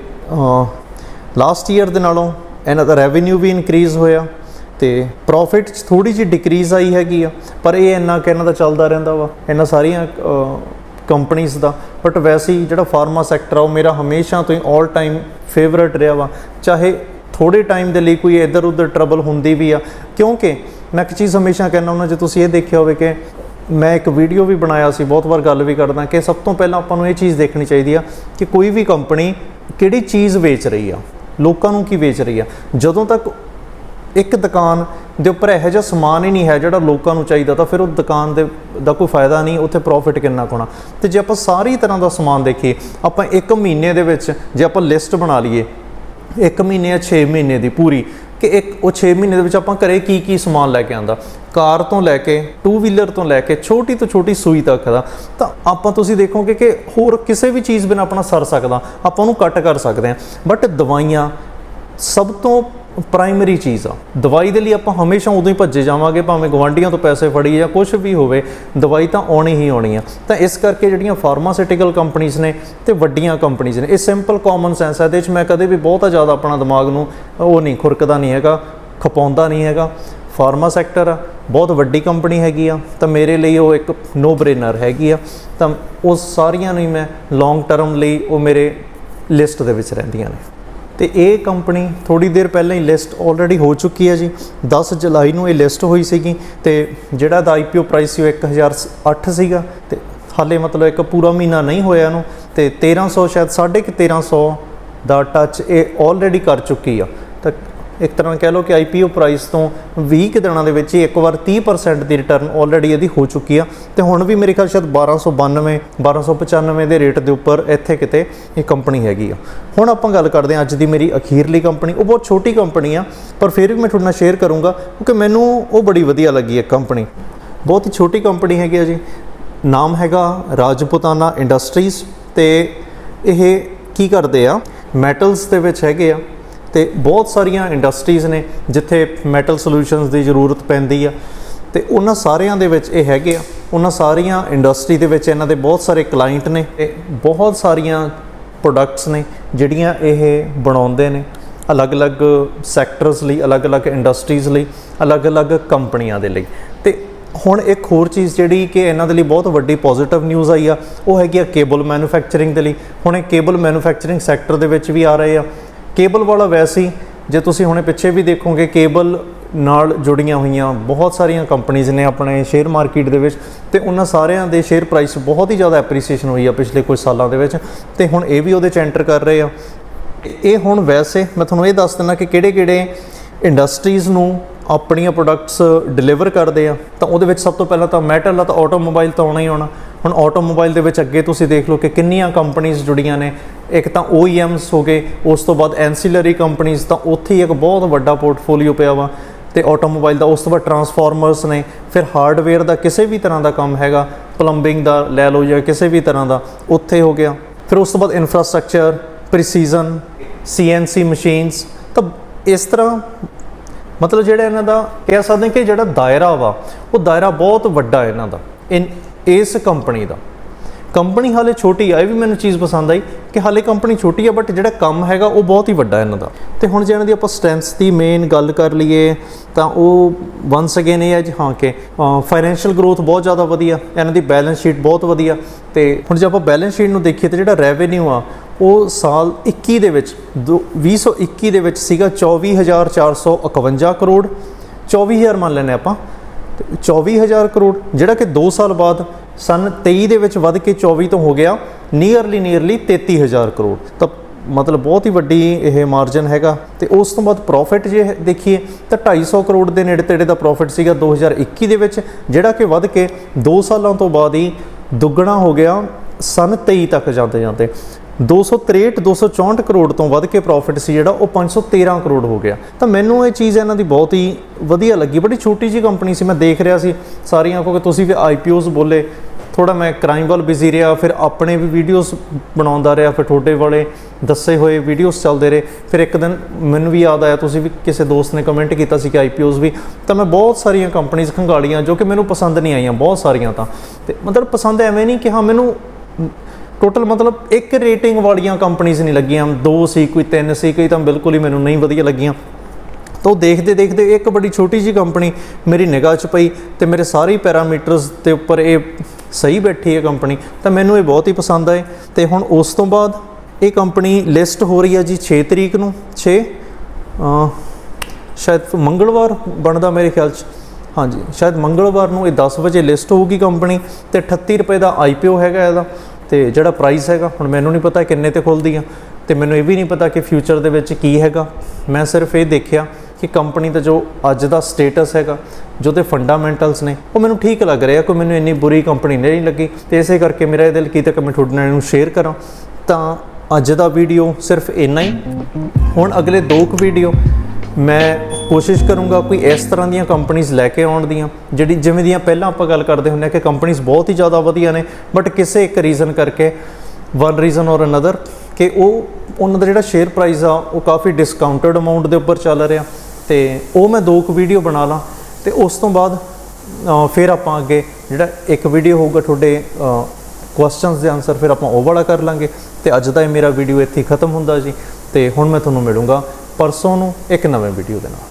ਲਾਸਟ ਈਅਰ ਦੇ ਨਾਲੋਂ ਇਹਨਾਂ ਦਾ ਰੈਵਨਿਊ ਵੀ ਇਨਕਰੀਜ਼ ਹੋਇਆ। ਤੇ ਪ੍ਰੋਫਿਟ 'ਚ ਥੋੜੀ ਜਿਹੀ ਡਿਕਰੀਜ਼ ਆਈ ਹੈਗੀ ਆ, ਪਰ ਇਹ ਇੰਨਾ ਕਿ ਇਹਨਾਂ ਦਾ ਚੱਲਦਾ ਰਹਿੰਦਾ ਵਾ, ਇਹਨਾਂ ਸਾਰੀਆਂ ਕੰਪਨੀਆਂ ਦਾ। ਬਟ ਵੈਸੇ ਹੀ ਜਿਹੜਾ ਫਾਰਮਾ ਸੈਕਟਰ ਆ, ਉਹ ਮੇਰਾ ਹਮੇਸ਼ਾ ਤੋਂ ਹੀ 올 ਟਾਈਮ ਫੇਵਰਿਟ ਰਿਹਾ ਵਾ। ਚਾਹੇ ਥੋੜੇ ਟਾਈਮ ਦੇ ਲਈ ਕੋਈ ਇੱਧਰ ਉੱਧਰ ਟਰਬਲ ਹੁੰਦੀ ਵੀ ਆ। ਕਿਉਂਕਿ ਮੈਂ ਇੱਕ ਚੀਜ਼ ਹਮੇਸ਼ਾ ਕਹਿੰਦਾ ਹੁੰਦਾ, ਜੇ ਤੁਸੀਂ ਇਹ ਦੇਖਿਆ ਹੋਵੇ ਕਿ ਮੈਂ ਇੱਕ ਵੀਡੀਓ ਵੀ ਬਣਾਇਆ ਸੀ, ਬਹੁਤ ਵਾਰ ਗੱਲ ਵੀ ਕਰਦਾ ਕਿ ਸਭ ਤੋਂ ਪਹਿਲਾਂ ਆਪਾਂ ਨੂੰ ਇਹ ਚੀਜ਼ ਦੇਖਣੀ ਚਾਹੀਦੀ ਆ ਕਿ ਕੋਈ ਵੀ ਕੰਪਨੀ ਕਿਹੜੀ ਚੀਜ਼ ਵੇਚ ਰਹੀ ਆ, ਲੋਕਾਂ ਨੂੰ ਕੀ ਵੇਚ ਰਹੀ ਆ। ਜਦੋਂ ਤੱਕ ਇੱਕ ਦੁਕਾਨ ਦੇ ਉੱਪਰ ਇਹੋ ਜਿਹਾ ਸਮਾਨ ਹੀ ਨਹੀਂ ਹੈ ਜਿਹੜਾ ਲੋਕਾਂ ਨੂੰ ਚਾਹੀਦਾ, ਤਾਂ ਫਿਰ ਉਹ ਦੁਕਾਨ ਦੇ, ਦਾ ਕੋਈ ਫਾਇਦਾ ਨਹੀਂ, ਉੱਥੇ ਪ੍ਰੋਫਿਟ ਕਿੰਨਾ ਕੋਣਾ ਤੇ ਜੇ ਆਪਾਂ ਸਾਰੀ ਤਰ੍ਹਾਂ ਦਾ ਸਮਾਨ ਦੇਖੀਏ, ਆਪਾਂ ਇੱਕ ਮਹੀਨੇ ਦੇ ਵਿੱਚ ਜੇ ਆਪਾਂ ਲਿਸਟ ਬਣਾ ਲਈਏ ਇੱਕ ਮਹੀਨੇ ਜਾਂ 6 ਮਹੀਨੇ ਦੀ ਪੂਰੀ ਕਿ ਇੱਕ ਉਹ 6 ਮਹੀਨੇ ਦੇ ਵਿੱਚ ਆਪਾਂ ਘਰੇ ਕੀ ਕੀ ਸਮਾਨ ਲੈ ਕੇ ਆਂਦਾ। ਕਾਰ ਤੋਂ ਲੈ ਕੇ ਟੂ ਵੀਲਰ ਤੋਂ ਲੈ ਕੇ, ਛੋਟੀ ਤੋਂ ਛੋਟੀ ਸੂਈ ਤੱਕ ਦਾ। ਤਾਂ ਆਪਾਂ ਤੁਸੀਂ ਦੇਖੋਗੇ ਕਿ ਹੋਰ ਕਿਸੇ ਵੀ ਚੀਜ਼ ਬਿਨਾਂ ਆਪਣਾ ਸਰ ਸਕਦਾ। ਆਪਾਂ ਉਹਨੂੰ ਕੱਟ ਕਰ ਸਕਦੇ ਹਾਂ। ਬਟ ਦਵਾਈਆਂ ਸਭ ਤੋਂ ਪ੍ਰਾਇਮਰੀ ਚੀਜ਼ ਆ। ਦਵਾਈ ਦੇ ਲਈ ਆਪਾਂ ਹਮੇਸ਼ਾ ਉਦੋਂ ਹੀ ਭੱਜੇ ਜਾਵਾਂਗੇ, ਭਾਵੇਂ ਗਵਾਂਡੀਆਂ ਤੋਂ ਪੈਸੇ ਫੜੀ ਜਾਂ ਕੁਝ ਵੀ ਹੋਵੇ, ਦਵਾਈ ਤਾਂ ਆਉਣੀ ਹੀ ਆਉਣੀ ਆ। ਤਾਂ ਇਸ ਕਰਕੇ ਜਿਹੜੀਆਂ ਫਾਰਮਾਸਿਊਟੀਕਲ ਕੰਪਨੀਆਂ ਨੇ ਤੇ ਵੱਡੀਆਂ ਕੰਪਨੀਆਂ ਨੇ, ਇਹ ਸਿੰਪਲ ਕਾਮਨ ਸੈਂਸ ਹੈ ਇਹਦੇ ਵਿੱਚ ਮੈਂ ਕਦੇ ਵੀ ਬਹੁਤਾ ਜ਼ਿਆਦਾ ਆਪਣਾ ਦਿਮਾਗ ਨੂੰ ਉਹ ਨਹੀਂ, ਖੁਰਕਦਾ ਨਹੀਂ ਹੈਗਾ, ਖਪਾਉਂਦਾ ਨਹੀਂ ਹੈਗਾ। ਫਾਰਮਾ ਸੈਕਟਰ ਆ, ਬਹੁਤ ਵੱਡੀ ਕੰਪਨੀ ਹੈਗੀ ਆ, ਤਾਂ ਮੇਰੇ ਲਈ ਉਹ ਇੱਕ ਨੋ ਬ੍ਰੇਨਰ ਹੈਗੀ ਆ। ਤਾਂ ਉਹ ਸਾਰੀਆਂ ਨੂੰ ਮੈਂ ਲੌਂਗ ਟਰਮ ਲਈ ਉਹ ਮੇਰੇ ਲਿਸਟ ਦੇ ਵਿੱਚ ਰਹਿੰਦੀਆਂ ਨੇ। ਤੇ ਇਹ ਕੰਪਨੀ ਥੋੜੀ ਦੇਰ ਪਹਿਲਾਂ ਹੀ ਲਿਸਟ ਆਲਰੇਡੀ ਹੋ ਚੁੱਕੀ ਹੈ ਜੀ। 10 ਜੁਲਾਈ ਨੂੰ ਇਹ ਲਿਸਟ ਹੋਈ ਸੀਗੀ ਤੇ ਜਿਹੜਾ ਦਾ ਆਈਪੀਓ ਪ੍ਰਾਈਸ ਸੀ ਉਹ 1008 ਸੀਗਾ ਤੇ ਹਾਲੇ ਮਤਲਬ ਇੱਕ ਪੂਰਾ ਮਹੀਨਾ ਨਹੀਂ ਹੋਇਆ ਇਹਨੂੰ ਤੇ 1300 ਸ਼ਾਇਦ 1350 ਦਾ ਟੱਚ ਇਹ ਆਲਰੇਡੀ ਕਰ ਚੁੱਕੀ ਆ। ਤਾਂ ਇੱਕ ਤਰ੍ਹਾਂ ਕਹਿ ਲਓ ਕਿ ਆਈਪੀਓ ਪ੍ਰਾਈਸ ਤੋਂ 20 ਕੁ ਦਿਨਾਂ ਦੇ ਵਿੱਚ ਹੀ ਇੱਕ ਵਾਰ 30% ਦੀ ਰਿਟਰਨ ਆਲਰੇਡੀ ਇਹਦੀ ਹੋ ਚੁੱਕੀ ਆ। ਤੇ ਹੁਣ ਵੀ ਮੇਰੇ ਖਿਆਲ ਸ਼ਾਇਦ 1292 1295 ਦੇ ਰੇਟ ਦੇ ਉੱਪਰ ਇੱਥੇ ਕਿਤੇ ਇਹ ਕੰਪਨੀ ਹੈਗੀ ਆ। ਹੁਣ ਆਪਾਂ ਗੱਲ ਕਰਦੇ ਹਾਂ ਅੱਜ ਦੀ ਮੇਰੀ ਅਖੀਰਲੀ ਕੰਪਨੀ ਉਹ ਬਹੁਤ ਛੋਟੀ ਕੰਪਨੀ ਆ, ਪਰ ਫਿਰ ਵੀ ਮੈਂ ਤੁਹਾਡੇ ਨਾਲ ਸ਼ੇਅਰ ਕਰੂੰਗਾ, ਕਿਉਂਕਿ ਮੈਨੂੰ ਉਹ ਬੜੀ ਵਧੀਆ ਲੱਗੀ ਹੈ ਕੰਪਨੀ ਬਹੁਤ ਹੀ ਛੋਟੀ ਕੰਪਨੀ ਹੈਗੀ ਆ ਜੀ। ਨਾਮ ਹੈਗਾ ਰਾਜਪੂਤਾਨਾ ਇੰਡਸਟਰੀਜ਼ ਤੇ ਇਹ ਕੀ ਕਰਦੇ ਆ? ਮੈਟਲਸ ਦੇ ਵਿੱਚ ਹੈਗੇ ਆ। ਤੇ ਬਹੁਤ ਸਾਰੀਆਂ ਇੰਡਸਟਰੀਜ਼ ਨੇ ਜਿੱਥੇ ਮੈਟਲ ਸੋਲੂਸ਼ਨਸ ਦੀ ਜ਼ਰੂਰਤ ਪੈਂਦੀ ਆ। ਤੇ ਉਹਨਾਂ ਸਾਰਿਆਂ ਦੇ ਵਿੱਚ ਇਹ ਹੈਗੇ ਆ। ਉਹਨਾਂ ਸਾਰੀਆਂ ਇੰਡਸਟਰੀ ਦੇ ਵਿੱਚ ਇਹਨਾਂ ਦੇ ਬਹੁਤ ਸਾਰੇ ਕਲਾਇੰਟ ਨੇ ਤੇ ਬਹੁਤ ਸਾਰੀਆਂ ਪ੍ਰੋਡਕਟਸ ਨੇ ਜਿਹੜੀਆਂ ਇਹ ਬਣਾਉਂਦੇ ਨੇ। ਅਲੱਗ-ਅਲੱਗ ਸੈਕਟਰਸ ਲਈ, ਅਲੱਗ-ਅਲੱਗ ਇੰਡਸਟਰੀਜ਼ ਲਈ, ਅਲੱਗ-ਅਲੱਗ ਕੰਪਨੀਆਂ ਦੇ ਲਈ। ਤੇ ਹੁਣ ਇੱਕ ਹੋਰ ਚੀਜ਼ ਜਿਹੜੀ ਕਿ ਇਹਨਾਂ ਦੇ ਲਈ ਬਹੁਤ ਵੱਡੀ ਪੋਜ਼ਿਟਿਵ ਨਿਊਜ਼ ਆਈ ਆ, ਉਹ ਹੈਗੀ ਆ ਕੇਬਲ ਮੈਨੂਫੈਕਚਰਿੰਗ ਦੇ ਲਈ। ਹੁਣ ਇਹ ਕੇਬਲ ਮੈਨੂਫੈਕਚਰਿੰਗ ਸੈਕਟਰ ਦੇ ਵਿੱਚ ਵੀ ਆ ਰਹੇ ਆ। ਕੇਬਲ ਵਾਲਾ ਵੈਸੇ ਹੀ ਜੇ ਤੁਸੀਂ ਹੁਣੇ ਪਿੱਛੇ ਵੀ ਦੇਖੋਗੇ, ਕੇਬਲ ਨਾਲ ਜੁੜੀਆਂ ਹੋਈਆਂ ਬਹੁਤ ਸਾਰੀਆਂ ਕੰਪਨੀਆਂ ਨੇ ਆਪਣੇ ਸ਼ੇਅਰ ਮਾਰਕੀਟ ਦੇ ਵਿੱਚ ਤੇ ਉਹਨਾਂ ਸਾਰਿਆਂ ਦੇ ਸ਼ੇਅਰ ਪ੍ਰਾਈਸ ਬਹੁਤ ਹੀ ਜ਼ਿਆਦਾ ਐਪਰੀਸੀਏਸ਼ਨ ਹੋਈ ਆ ਪਿਛਲੇ ਕੁਝ ਸਾਲਾਂ ਦੇ ਵਿੱਚ ਤੇ ਹੁਣ ਇਹ ਵੀ ਉਹਦੇ ਚ ਐਂਟਰ ਕਰ ਰਹੇ ਆ। ਇਹ ਹੁਣ ਵੈਸੇ ਮੈਂ ਤੁਹਾਨੂੰ ਇਹ ਦੱਸ ਦਿੰਦਾ ਕਿ ਕਿਹੜੇ-ਕਿਹੜੇ ਇੰਡਸਟਰੀਜ਼ ਨੂੰ ਆਪਣੀਆਂ ਪ੍ਰੋਡਕਟਸ ਡਿਲੀਵਰ ਕਰਦੇ ਆ, ਤਾਂ ਉਹਦੇ ਵਿੱਚ ਸਭ ਤੋਂ ਪਹਿਲਾਂ ਤਾਂ ਮੈਟਲ ਆ ਤਾਂ ਆਟੋਮੋਬਾਈਲ ਤਾਂ ਆਉਣਾ ਹੀ ਆਉਣਾ। ਹੁਣ ਆਟੋਮੋਬਾਈਲ ਦੇ ਵਿੱਚ ਅੱਗੇ ਤੁਸੀਂ ਦੇਖ ਲਓ ਕਿ ਕਿੰਨੀਆਂ ਕੰਪਨੀਆਂ ਜੁੜੀਆਂ ਨੇ। ਇੱਕ ਤਾਂ OEMs ਹੋ ਗਏ, ਉਸ ਤੋਂ ਬਾਅਦ ਐਂਸੀਲਰੀ ਕੰਪਨੀਆਂ ਤਾਂ ਉੱਥੇ ਹੀ ਇੱਕ ਬਹੁਤ ਵੱਡਾ ਪੋਰਟਫੋਲੀਓ ਪਿਆ ਵਾ। ਤੇ ਆਟੋਮੋਬਾਈਲ ਦਾ, ਉਸ ਤੋਂ ਬਾਅਦ ਟਰਾਂਸਫਾਰਮਰਸ ਨੇ, ਫਿਰ ਹਾਰਡਵੇਅਰ ਦਾ ਕਿਸੇ ਵੀ ਤਰ੍ਹਾਂ ਦਾ ਕੰਮ ਹੈਗਾ ਪਲੰਬਿੰਗ ਦਾ ਲੈ ਲਓ ਜਾਂ ਕਿਸੇ ਵੀ ਤਰ੍ਹਾਂ ਦਾ, ਉੱਥੇ ਹੋ ਗਿਆ। ਫਿਰ ਉਸ ਤੋਂ ਬਾਅਦ ਇਨਫਰਾਸਟ੍ਰਕਚਰ ਪ੍ਰੀਸੀਜ਼ਨ ਸੀਐਨਸੀ ਮਸ਼ੀਨਸ ਤਾਂ ਇਸ ਤਰ੍ਹਾਂ ਮਤਲਬ ਜਿਹੜਾ ਇਹਨਾਂ ਦਾ, ਕਹਿ ਸਕਦੇ ਹਾਂ ਕਿ ਜਿਹੜਾ ਦਾਇਰਾ ਵਾ, ਉਹ ਦਾਇਰਾ ਬਹੁਤ ਵੱਡਾ ਇਹਨਾਂ ਦਾ। ਇਨ ਇਸ ਕੰਪਨੀ ਦਾ। ਕੰਪਨੀ ਹਾਲੇ ਛੋਟੀ ਆ, ਇਹ ਵੀ ਮੈਨੂੰ ਚੀਜ਼ ਪਸੰਦ ਆਈ ਕਿ ਹਾਲੇ ਕੰਪਨੀ ਛੋਟੀ ਆ ਬਟ ਜਿਹੜਾ ਕੰਮ ਹੈਗਾ ਉਹ ਬਹੁਤ ਹੀ ਵੱਡਾ ਇਹਨਾਂ ਦਾ। ਤੇ ਹੁਣ ਜੇ ਇਹਨਾਂ ਦੀ ਆਪਾਂ ਸਟਰੈਂਥਸ ਦੀ ਮੇਨ ਗੱਲ ਕਰ ਲਈਏ, ਤਾਂ ਉਹ ਵਾਂਸ ਅਗੇਨ ਇਹ ਹੈ ਜੀ, ਹਾਂ ਕਿ ਫਾਈਨੈਂਸ਼ੀਅਲ ਗਰੋਥ ਬਹੁਤ ਜ਼ਿਆਦਾ ਵਧੀਆ, ਇਹਨਾਂ ਦੀ ਬੈਲੈਂਸ ਸ਼ੀਟ ਬਹੁਤ ਵਧੀਆ। ਤੇ ਹੁਣ ਜੇ ਆਪਾਂ ਬੈਲੈਂਸ ਸ਼ੀਟ ਨੂੰ ਦੇਖੀਏ ਤਾਂ ਜਿਹੜਾ ਰੈਵਨਿਊ ਆ, ਉਹ ਸਾਲ 21 ਦੇ ਵਿੱਚ, ਦੋ- 2021 ਦੇ ਵਿੱਚ ਸੀਗਾ 24451 ਕਰੋੜ। 24000 ਮੰਨ ਲੈਨੇ ਆਪਾਂ 24000 ਕਰੋੜ, ਜਿਹੜਾ ਕਿ 2 ਸਾਲ ਬਾਅਦ ਸਨ 23 ਦੇ ਵਿੱਚ ਵੱਧ ਕੇ 24 ਤੋਂ ਹੋ ਗਿਆ ਨੀਅਰਲੀ ਨੀਅਰਲੀ 33000 ਕਰੋੜ। ਤਾਂ ਮਤਲਬ ਬਹੁਤ ਹੀ ਵੱਡੀ ਇਹ ਮਾਰਜਨ ਹੈਗਾ। ਤੇ ਉਸ ਤੋਂ ਬਾਅਦ ਪ੍ਰੋਫਿਟ ਜੇ ਦੇਖੀਏ, ਤਾਂ 250 ਕਰੋੜ ਦੇ ਨੇੜੇ ਤੇੜੇ ਦਾ ਪ੍ਰੋਫਿਟ ਸੀਗਾ 2021 ਦੇ ਵਿੱਚ, ਜਿਹੜਾ ਕਿ ਵੱਧ ਕੇ 2 ਸਾਲਾਂ ਤੋਂ ਬਾਅਦ ਹੀ ਦੁੱਗਣਾ ਹੋ ਗਿਆ, ਸਨ 23 ਤੱਕ ਜਾਂਦੇ ਜਾਂਦੇ 263 264 ਕਰੋੜ ਤੋਂ ਵੱਧ ਕੇ ਪ੍ਰੋਫਿਟ ਸੀ ਜਿਹੜਾ, ਉਹ 513 ਕਰੋੜ ਹੋ ਗਿਆ। ਤਾਂ ਮੈਨੂੰ ਇਹ ਚੀਜ਼ ਇਹਨਾਂ ਦੀ ਬਹੁਤ ਹੀ ਵਧੀਆ ਲੱਗੀ। ਬੜੀ ਛੋਟੀ ਜੀ ਕੰਪਨੀ ਸੀ, ਮੈਂ ਦੇਖ ਰਿਹਾ ਸੀ। ਸਾਰੀਆਂ ਕਿਉਂਕਿ ਤੁਸੀਂ ਵੀ ਆਈਪੀਓਜ਼ ਬੋਲੇ। ਥੋੜਾ ਮੈਂ ਕ੍ਰਾਈਮ ਵੱਲ ਬਿਜ਼ੀ ਰਿਹਾ, ਫਿਰ ਆਪਣੇ ਵੀ ਵੀਡੀਓਜ਼ ਬਣਾਉਂਦਾ ਰਿਹਾ, ਫਿਰ ਤੁਹਾਡੇ ਵਾਲੇ ਦੱਸੇ ਹੋਏ ਵੀਡੀਓਜ਼ ਚੱਲਦੇ ਰਹੇ। ਫਿਰ ਇੱਕ ਦਿਨ ਮੈਨੂੰ ਵੀ ਯਾਦ ਆਇਆ, ਤੁਸੀਂ ਵੀ ਕਿਸੇ ਦੋਸਤ ਨੇ ਕਮੈਂਟ ਕੀਤਾ ਸੀ ਕਿ ਆਈਪੀਓਜ਼ ਵੀ। ਤਾਂ ਮੈਂ ਬਹੁਤ ਸਾਰੀਆਂ ਕੰਪਨੀਆਂ ਖੰਗਾਲੀਆਂ, ਜੋ ਕਿ ਮੈਨੂੰ ਪਸੰਦ ਨਹੀਂ ਆਈਆਂ, ਬਹੁਤ ਸਾਰੀਆਂ ਤਾਂ। ਤੇ ਮਤਲਬ ਪਸੰਦ ਐਵੇਂ ਨਹੀਂ ਕਿ ਹਾਂ, ਮੈਨੂੰ ਟੋਟਲ ਮਤਲਬ ਇੱਕ ਰੇਟਿੰਗ ਵਾਲੀਆਂ ਕੰਪਨੀਆਂ ਨਹੀਂ ਲੱਗੀਆਂ। ਦੋ ਸੀ, ਕੋਈ ਤਿੰਨ ਸੀ, ਕੋਈ ਤਾਂ ਬਿਲਕੁਲ ਹੀ ਮੈਨੂੰ ਨਹੀਂ ਵਧੀਆ ਲੱਗੀਆਂ। ਤਾਂ ਉਹ ਦੇਖਦੇ ਦੇਖਦੇ ਇੱਕ ਬੜੀ ਛੋਟੀ ਜੀ ਕੰਪਨੀ ਮੇਰੀ ਨਿਗਾਹ 'ਚ ਪਈ ਤੇ ਮੇਰੇ ਸਾਰੇ ਪੈਰਾਮੀਟਰਸ ਦੇ ਉੱਪਰ ਇਹ ਸਹੀ ਬੈਠੀ ਹੈ ਕੰਪਨੀ, ਤਾਂ ਮੈਨੂੰ ਇਹ ਬਹੁਤ ਹੀ ਪਸੰਦ ਆਏ। ਤੇ ਹੁਣ ਉਸ ਤੋਂ ਬਾਅਦ ਇਹ ਕੰਪਨੀ ਲਿਸਟ ਹੋ ਰਹੀ ਹੈ ਜੀ 6 ਤਰੀਕ ਨੂੰ 6 ਸ਼ਾਇਦ ਮੰਗਲਵਾਰ ਬਣਦਾ ਮੇਰੇ ਖਿਆਲ 'ਚ। ਹਾਂਜੀ, ਸ਼ਾਇਦ ਮੰਗਲਵਾਰ ਨੂੰ ਇਹ 10 ਵਜੇ ਲਿਸਟ ਹੋਊਗੀ ਕੰਪਨੀ ਤੇ 38 ਰੁਪਏ ਦਾ ਆਈਪੀਓ ਹੈਗਾ ਇਹਦਾ ਤੇ ਜਿਹੜਾ ਪ੍ਰਾਈਸ ਹੈਗਾ, ਹੁਣ ਮੈਨੂੰ ਨਹੀਂ ਪਤਾ ਕਿੰਨੇ ਤੇ ਖੁੱਲਦੀ ਆ ਤੇ ਮੈਨੂੰ ਇਹ ਵੀ ਨਹੀਂ ਪਤਾ ਕਿ ਫਿਊਚਰ ਦੇ ਵਿੱਚ ਕੀ ਹੈਗਾ। ਮੈਂ ਸਿਰਫ ਇਹ ਦੇਖਿਆ ਕਿ ਕੰਪਨੀ ਦਾ ਜੋ ਅੱਜ ਦਾ ਸਟੇਟਸ ਹੈਗਾ, ਜੋ ਤੇ ਫੰਡਾਮੈਂਟਲਸ ਨੇ, ਉਹ ਮੈਨੂੰ ਠੀਕ ਲੱਗ ਰਿਹਾ, ਕੋਈ ਮੈਨੂੰ ਇੰਨੀ ਬੁਰੀ ਕੰਪਨੀ ਨਹੀਂ ਲੱਗੀ। ਤੇ ਇਸੇ ਕਰਕੇ ਮੇਰਾ ਇਹ ਦਿਲ ਕੀਤਾ ਕਿ ਮੈਂ ਤੁਹਾਡੇ ਨਾਲ ਇਹਨੂੰ ਸ਼ੇਅਰ ਕਰਾਂ। ਤਾਂ ਅੱਜ ਦਾ ਵੀਡੀਓ ਸਿਰਫ ਇੰਨਾ ਹੀ। ਹੁਣ ਅਗਲੇ ਦੋ ਕੁ ਵੀਡੀਓ ਮੈਂ ਕੋਸ਼ਿਸ਼ ਕਰੂੰਗਾ ਕੋਈ ਇਸ ਤਰ੍ਹਾਂ ਦੀਆਂ ਕੰਪਨੀਆਂ ਲੈ ਕੇ ਆਉਣ ਦੀਆਂ, ਜਿਹੜੀ ਜਿਵੇਂ ਦੀਆਂ ਪਹਿਲਾਂ ਆਪਾਂ ਗੱਲ ਕਰਦੇ ਹੁੰਦੇ ਆ ਕਿ ਕੰਪਨੀਆਂ ਬਹੁਤ ਹੀ ਜ਼ਿਆਦਾ ਵਧੀਆ ਨੇ ਬਟ ਕਿਸੇ ਇੱਕ ਰੀਜ਼ਨ ਕਰਕੇ ਵਨ ਰੀਜ਼ਨ ਔਰ ਅਨਦਰ ਕਿ ਉਹ, ਉਹਨਾਂ ਦਾ ਜਿਹੜਾ ਸ਼ੇਅਰ ਪ੍ਰਾਈਸ ਆ, ਉਹ ਕਾਫੀ ਡਿਸਕਾਊਂਟਡ ਅਮਾਉਂਟ ਦੇ ਉੱਪਰ ਚੱਲ ਰਿਹਾ। ਤੇ ਉਹ ਮੈਂ ਦੋ ਕੁ ਵੀਡੀਓ ਬਣਾ ਲਾਂ ਤੇ ਉਸ ਤੋਂ ਬਾਅਦ ਫਿਰ ਆਪਾਂ ਅੱਗੇ ਜਿਹੜਾ ਇੱਕ ਵੀਡੀਓ ਹੋਊਗਾ ਤੁਹਾਡੇ ਕੁਐਸਚਨਸ ਦੇ ਆਨਸਰ ਫਿਰ ਆਪਾਂ ਉਹ ਵਾਲਾ ਕਰ ਲਾਂਗੇ ਤੇ ਅੱਜ ਦਾ ਇਹ ਮੇਰਾ ਵੀਡੀਓ ਇੱਥੇ ਖਤਮ ਹੁੰਦਾ ਜੀ ਤੇ ਹੁਣ ਮੈਂ ਤੁਹਾਨੂੰ ਮਿਲੂੰਗਾ ਪਰਸੋਂ ਨੂੰ ਇੱਕ ਨਵੇਂ ਵੀਡੀਓ ਦੇ ਨਾਲ।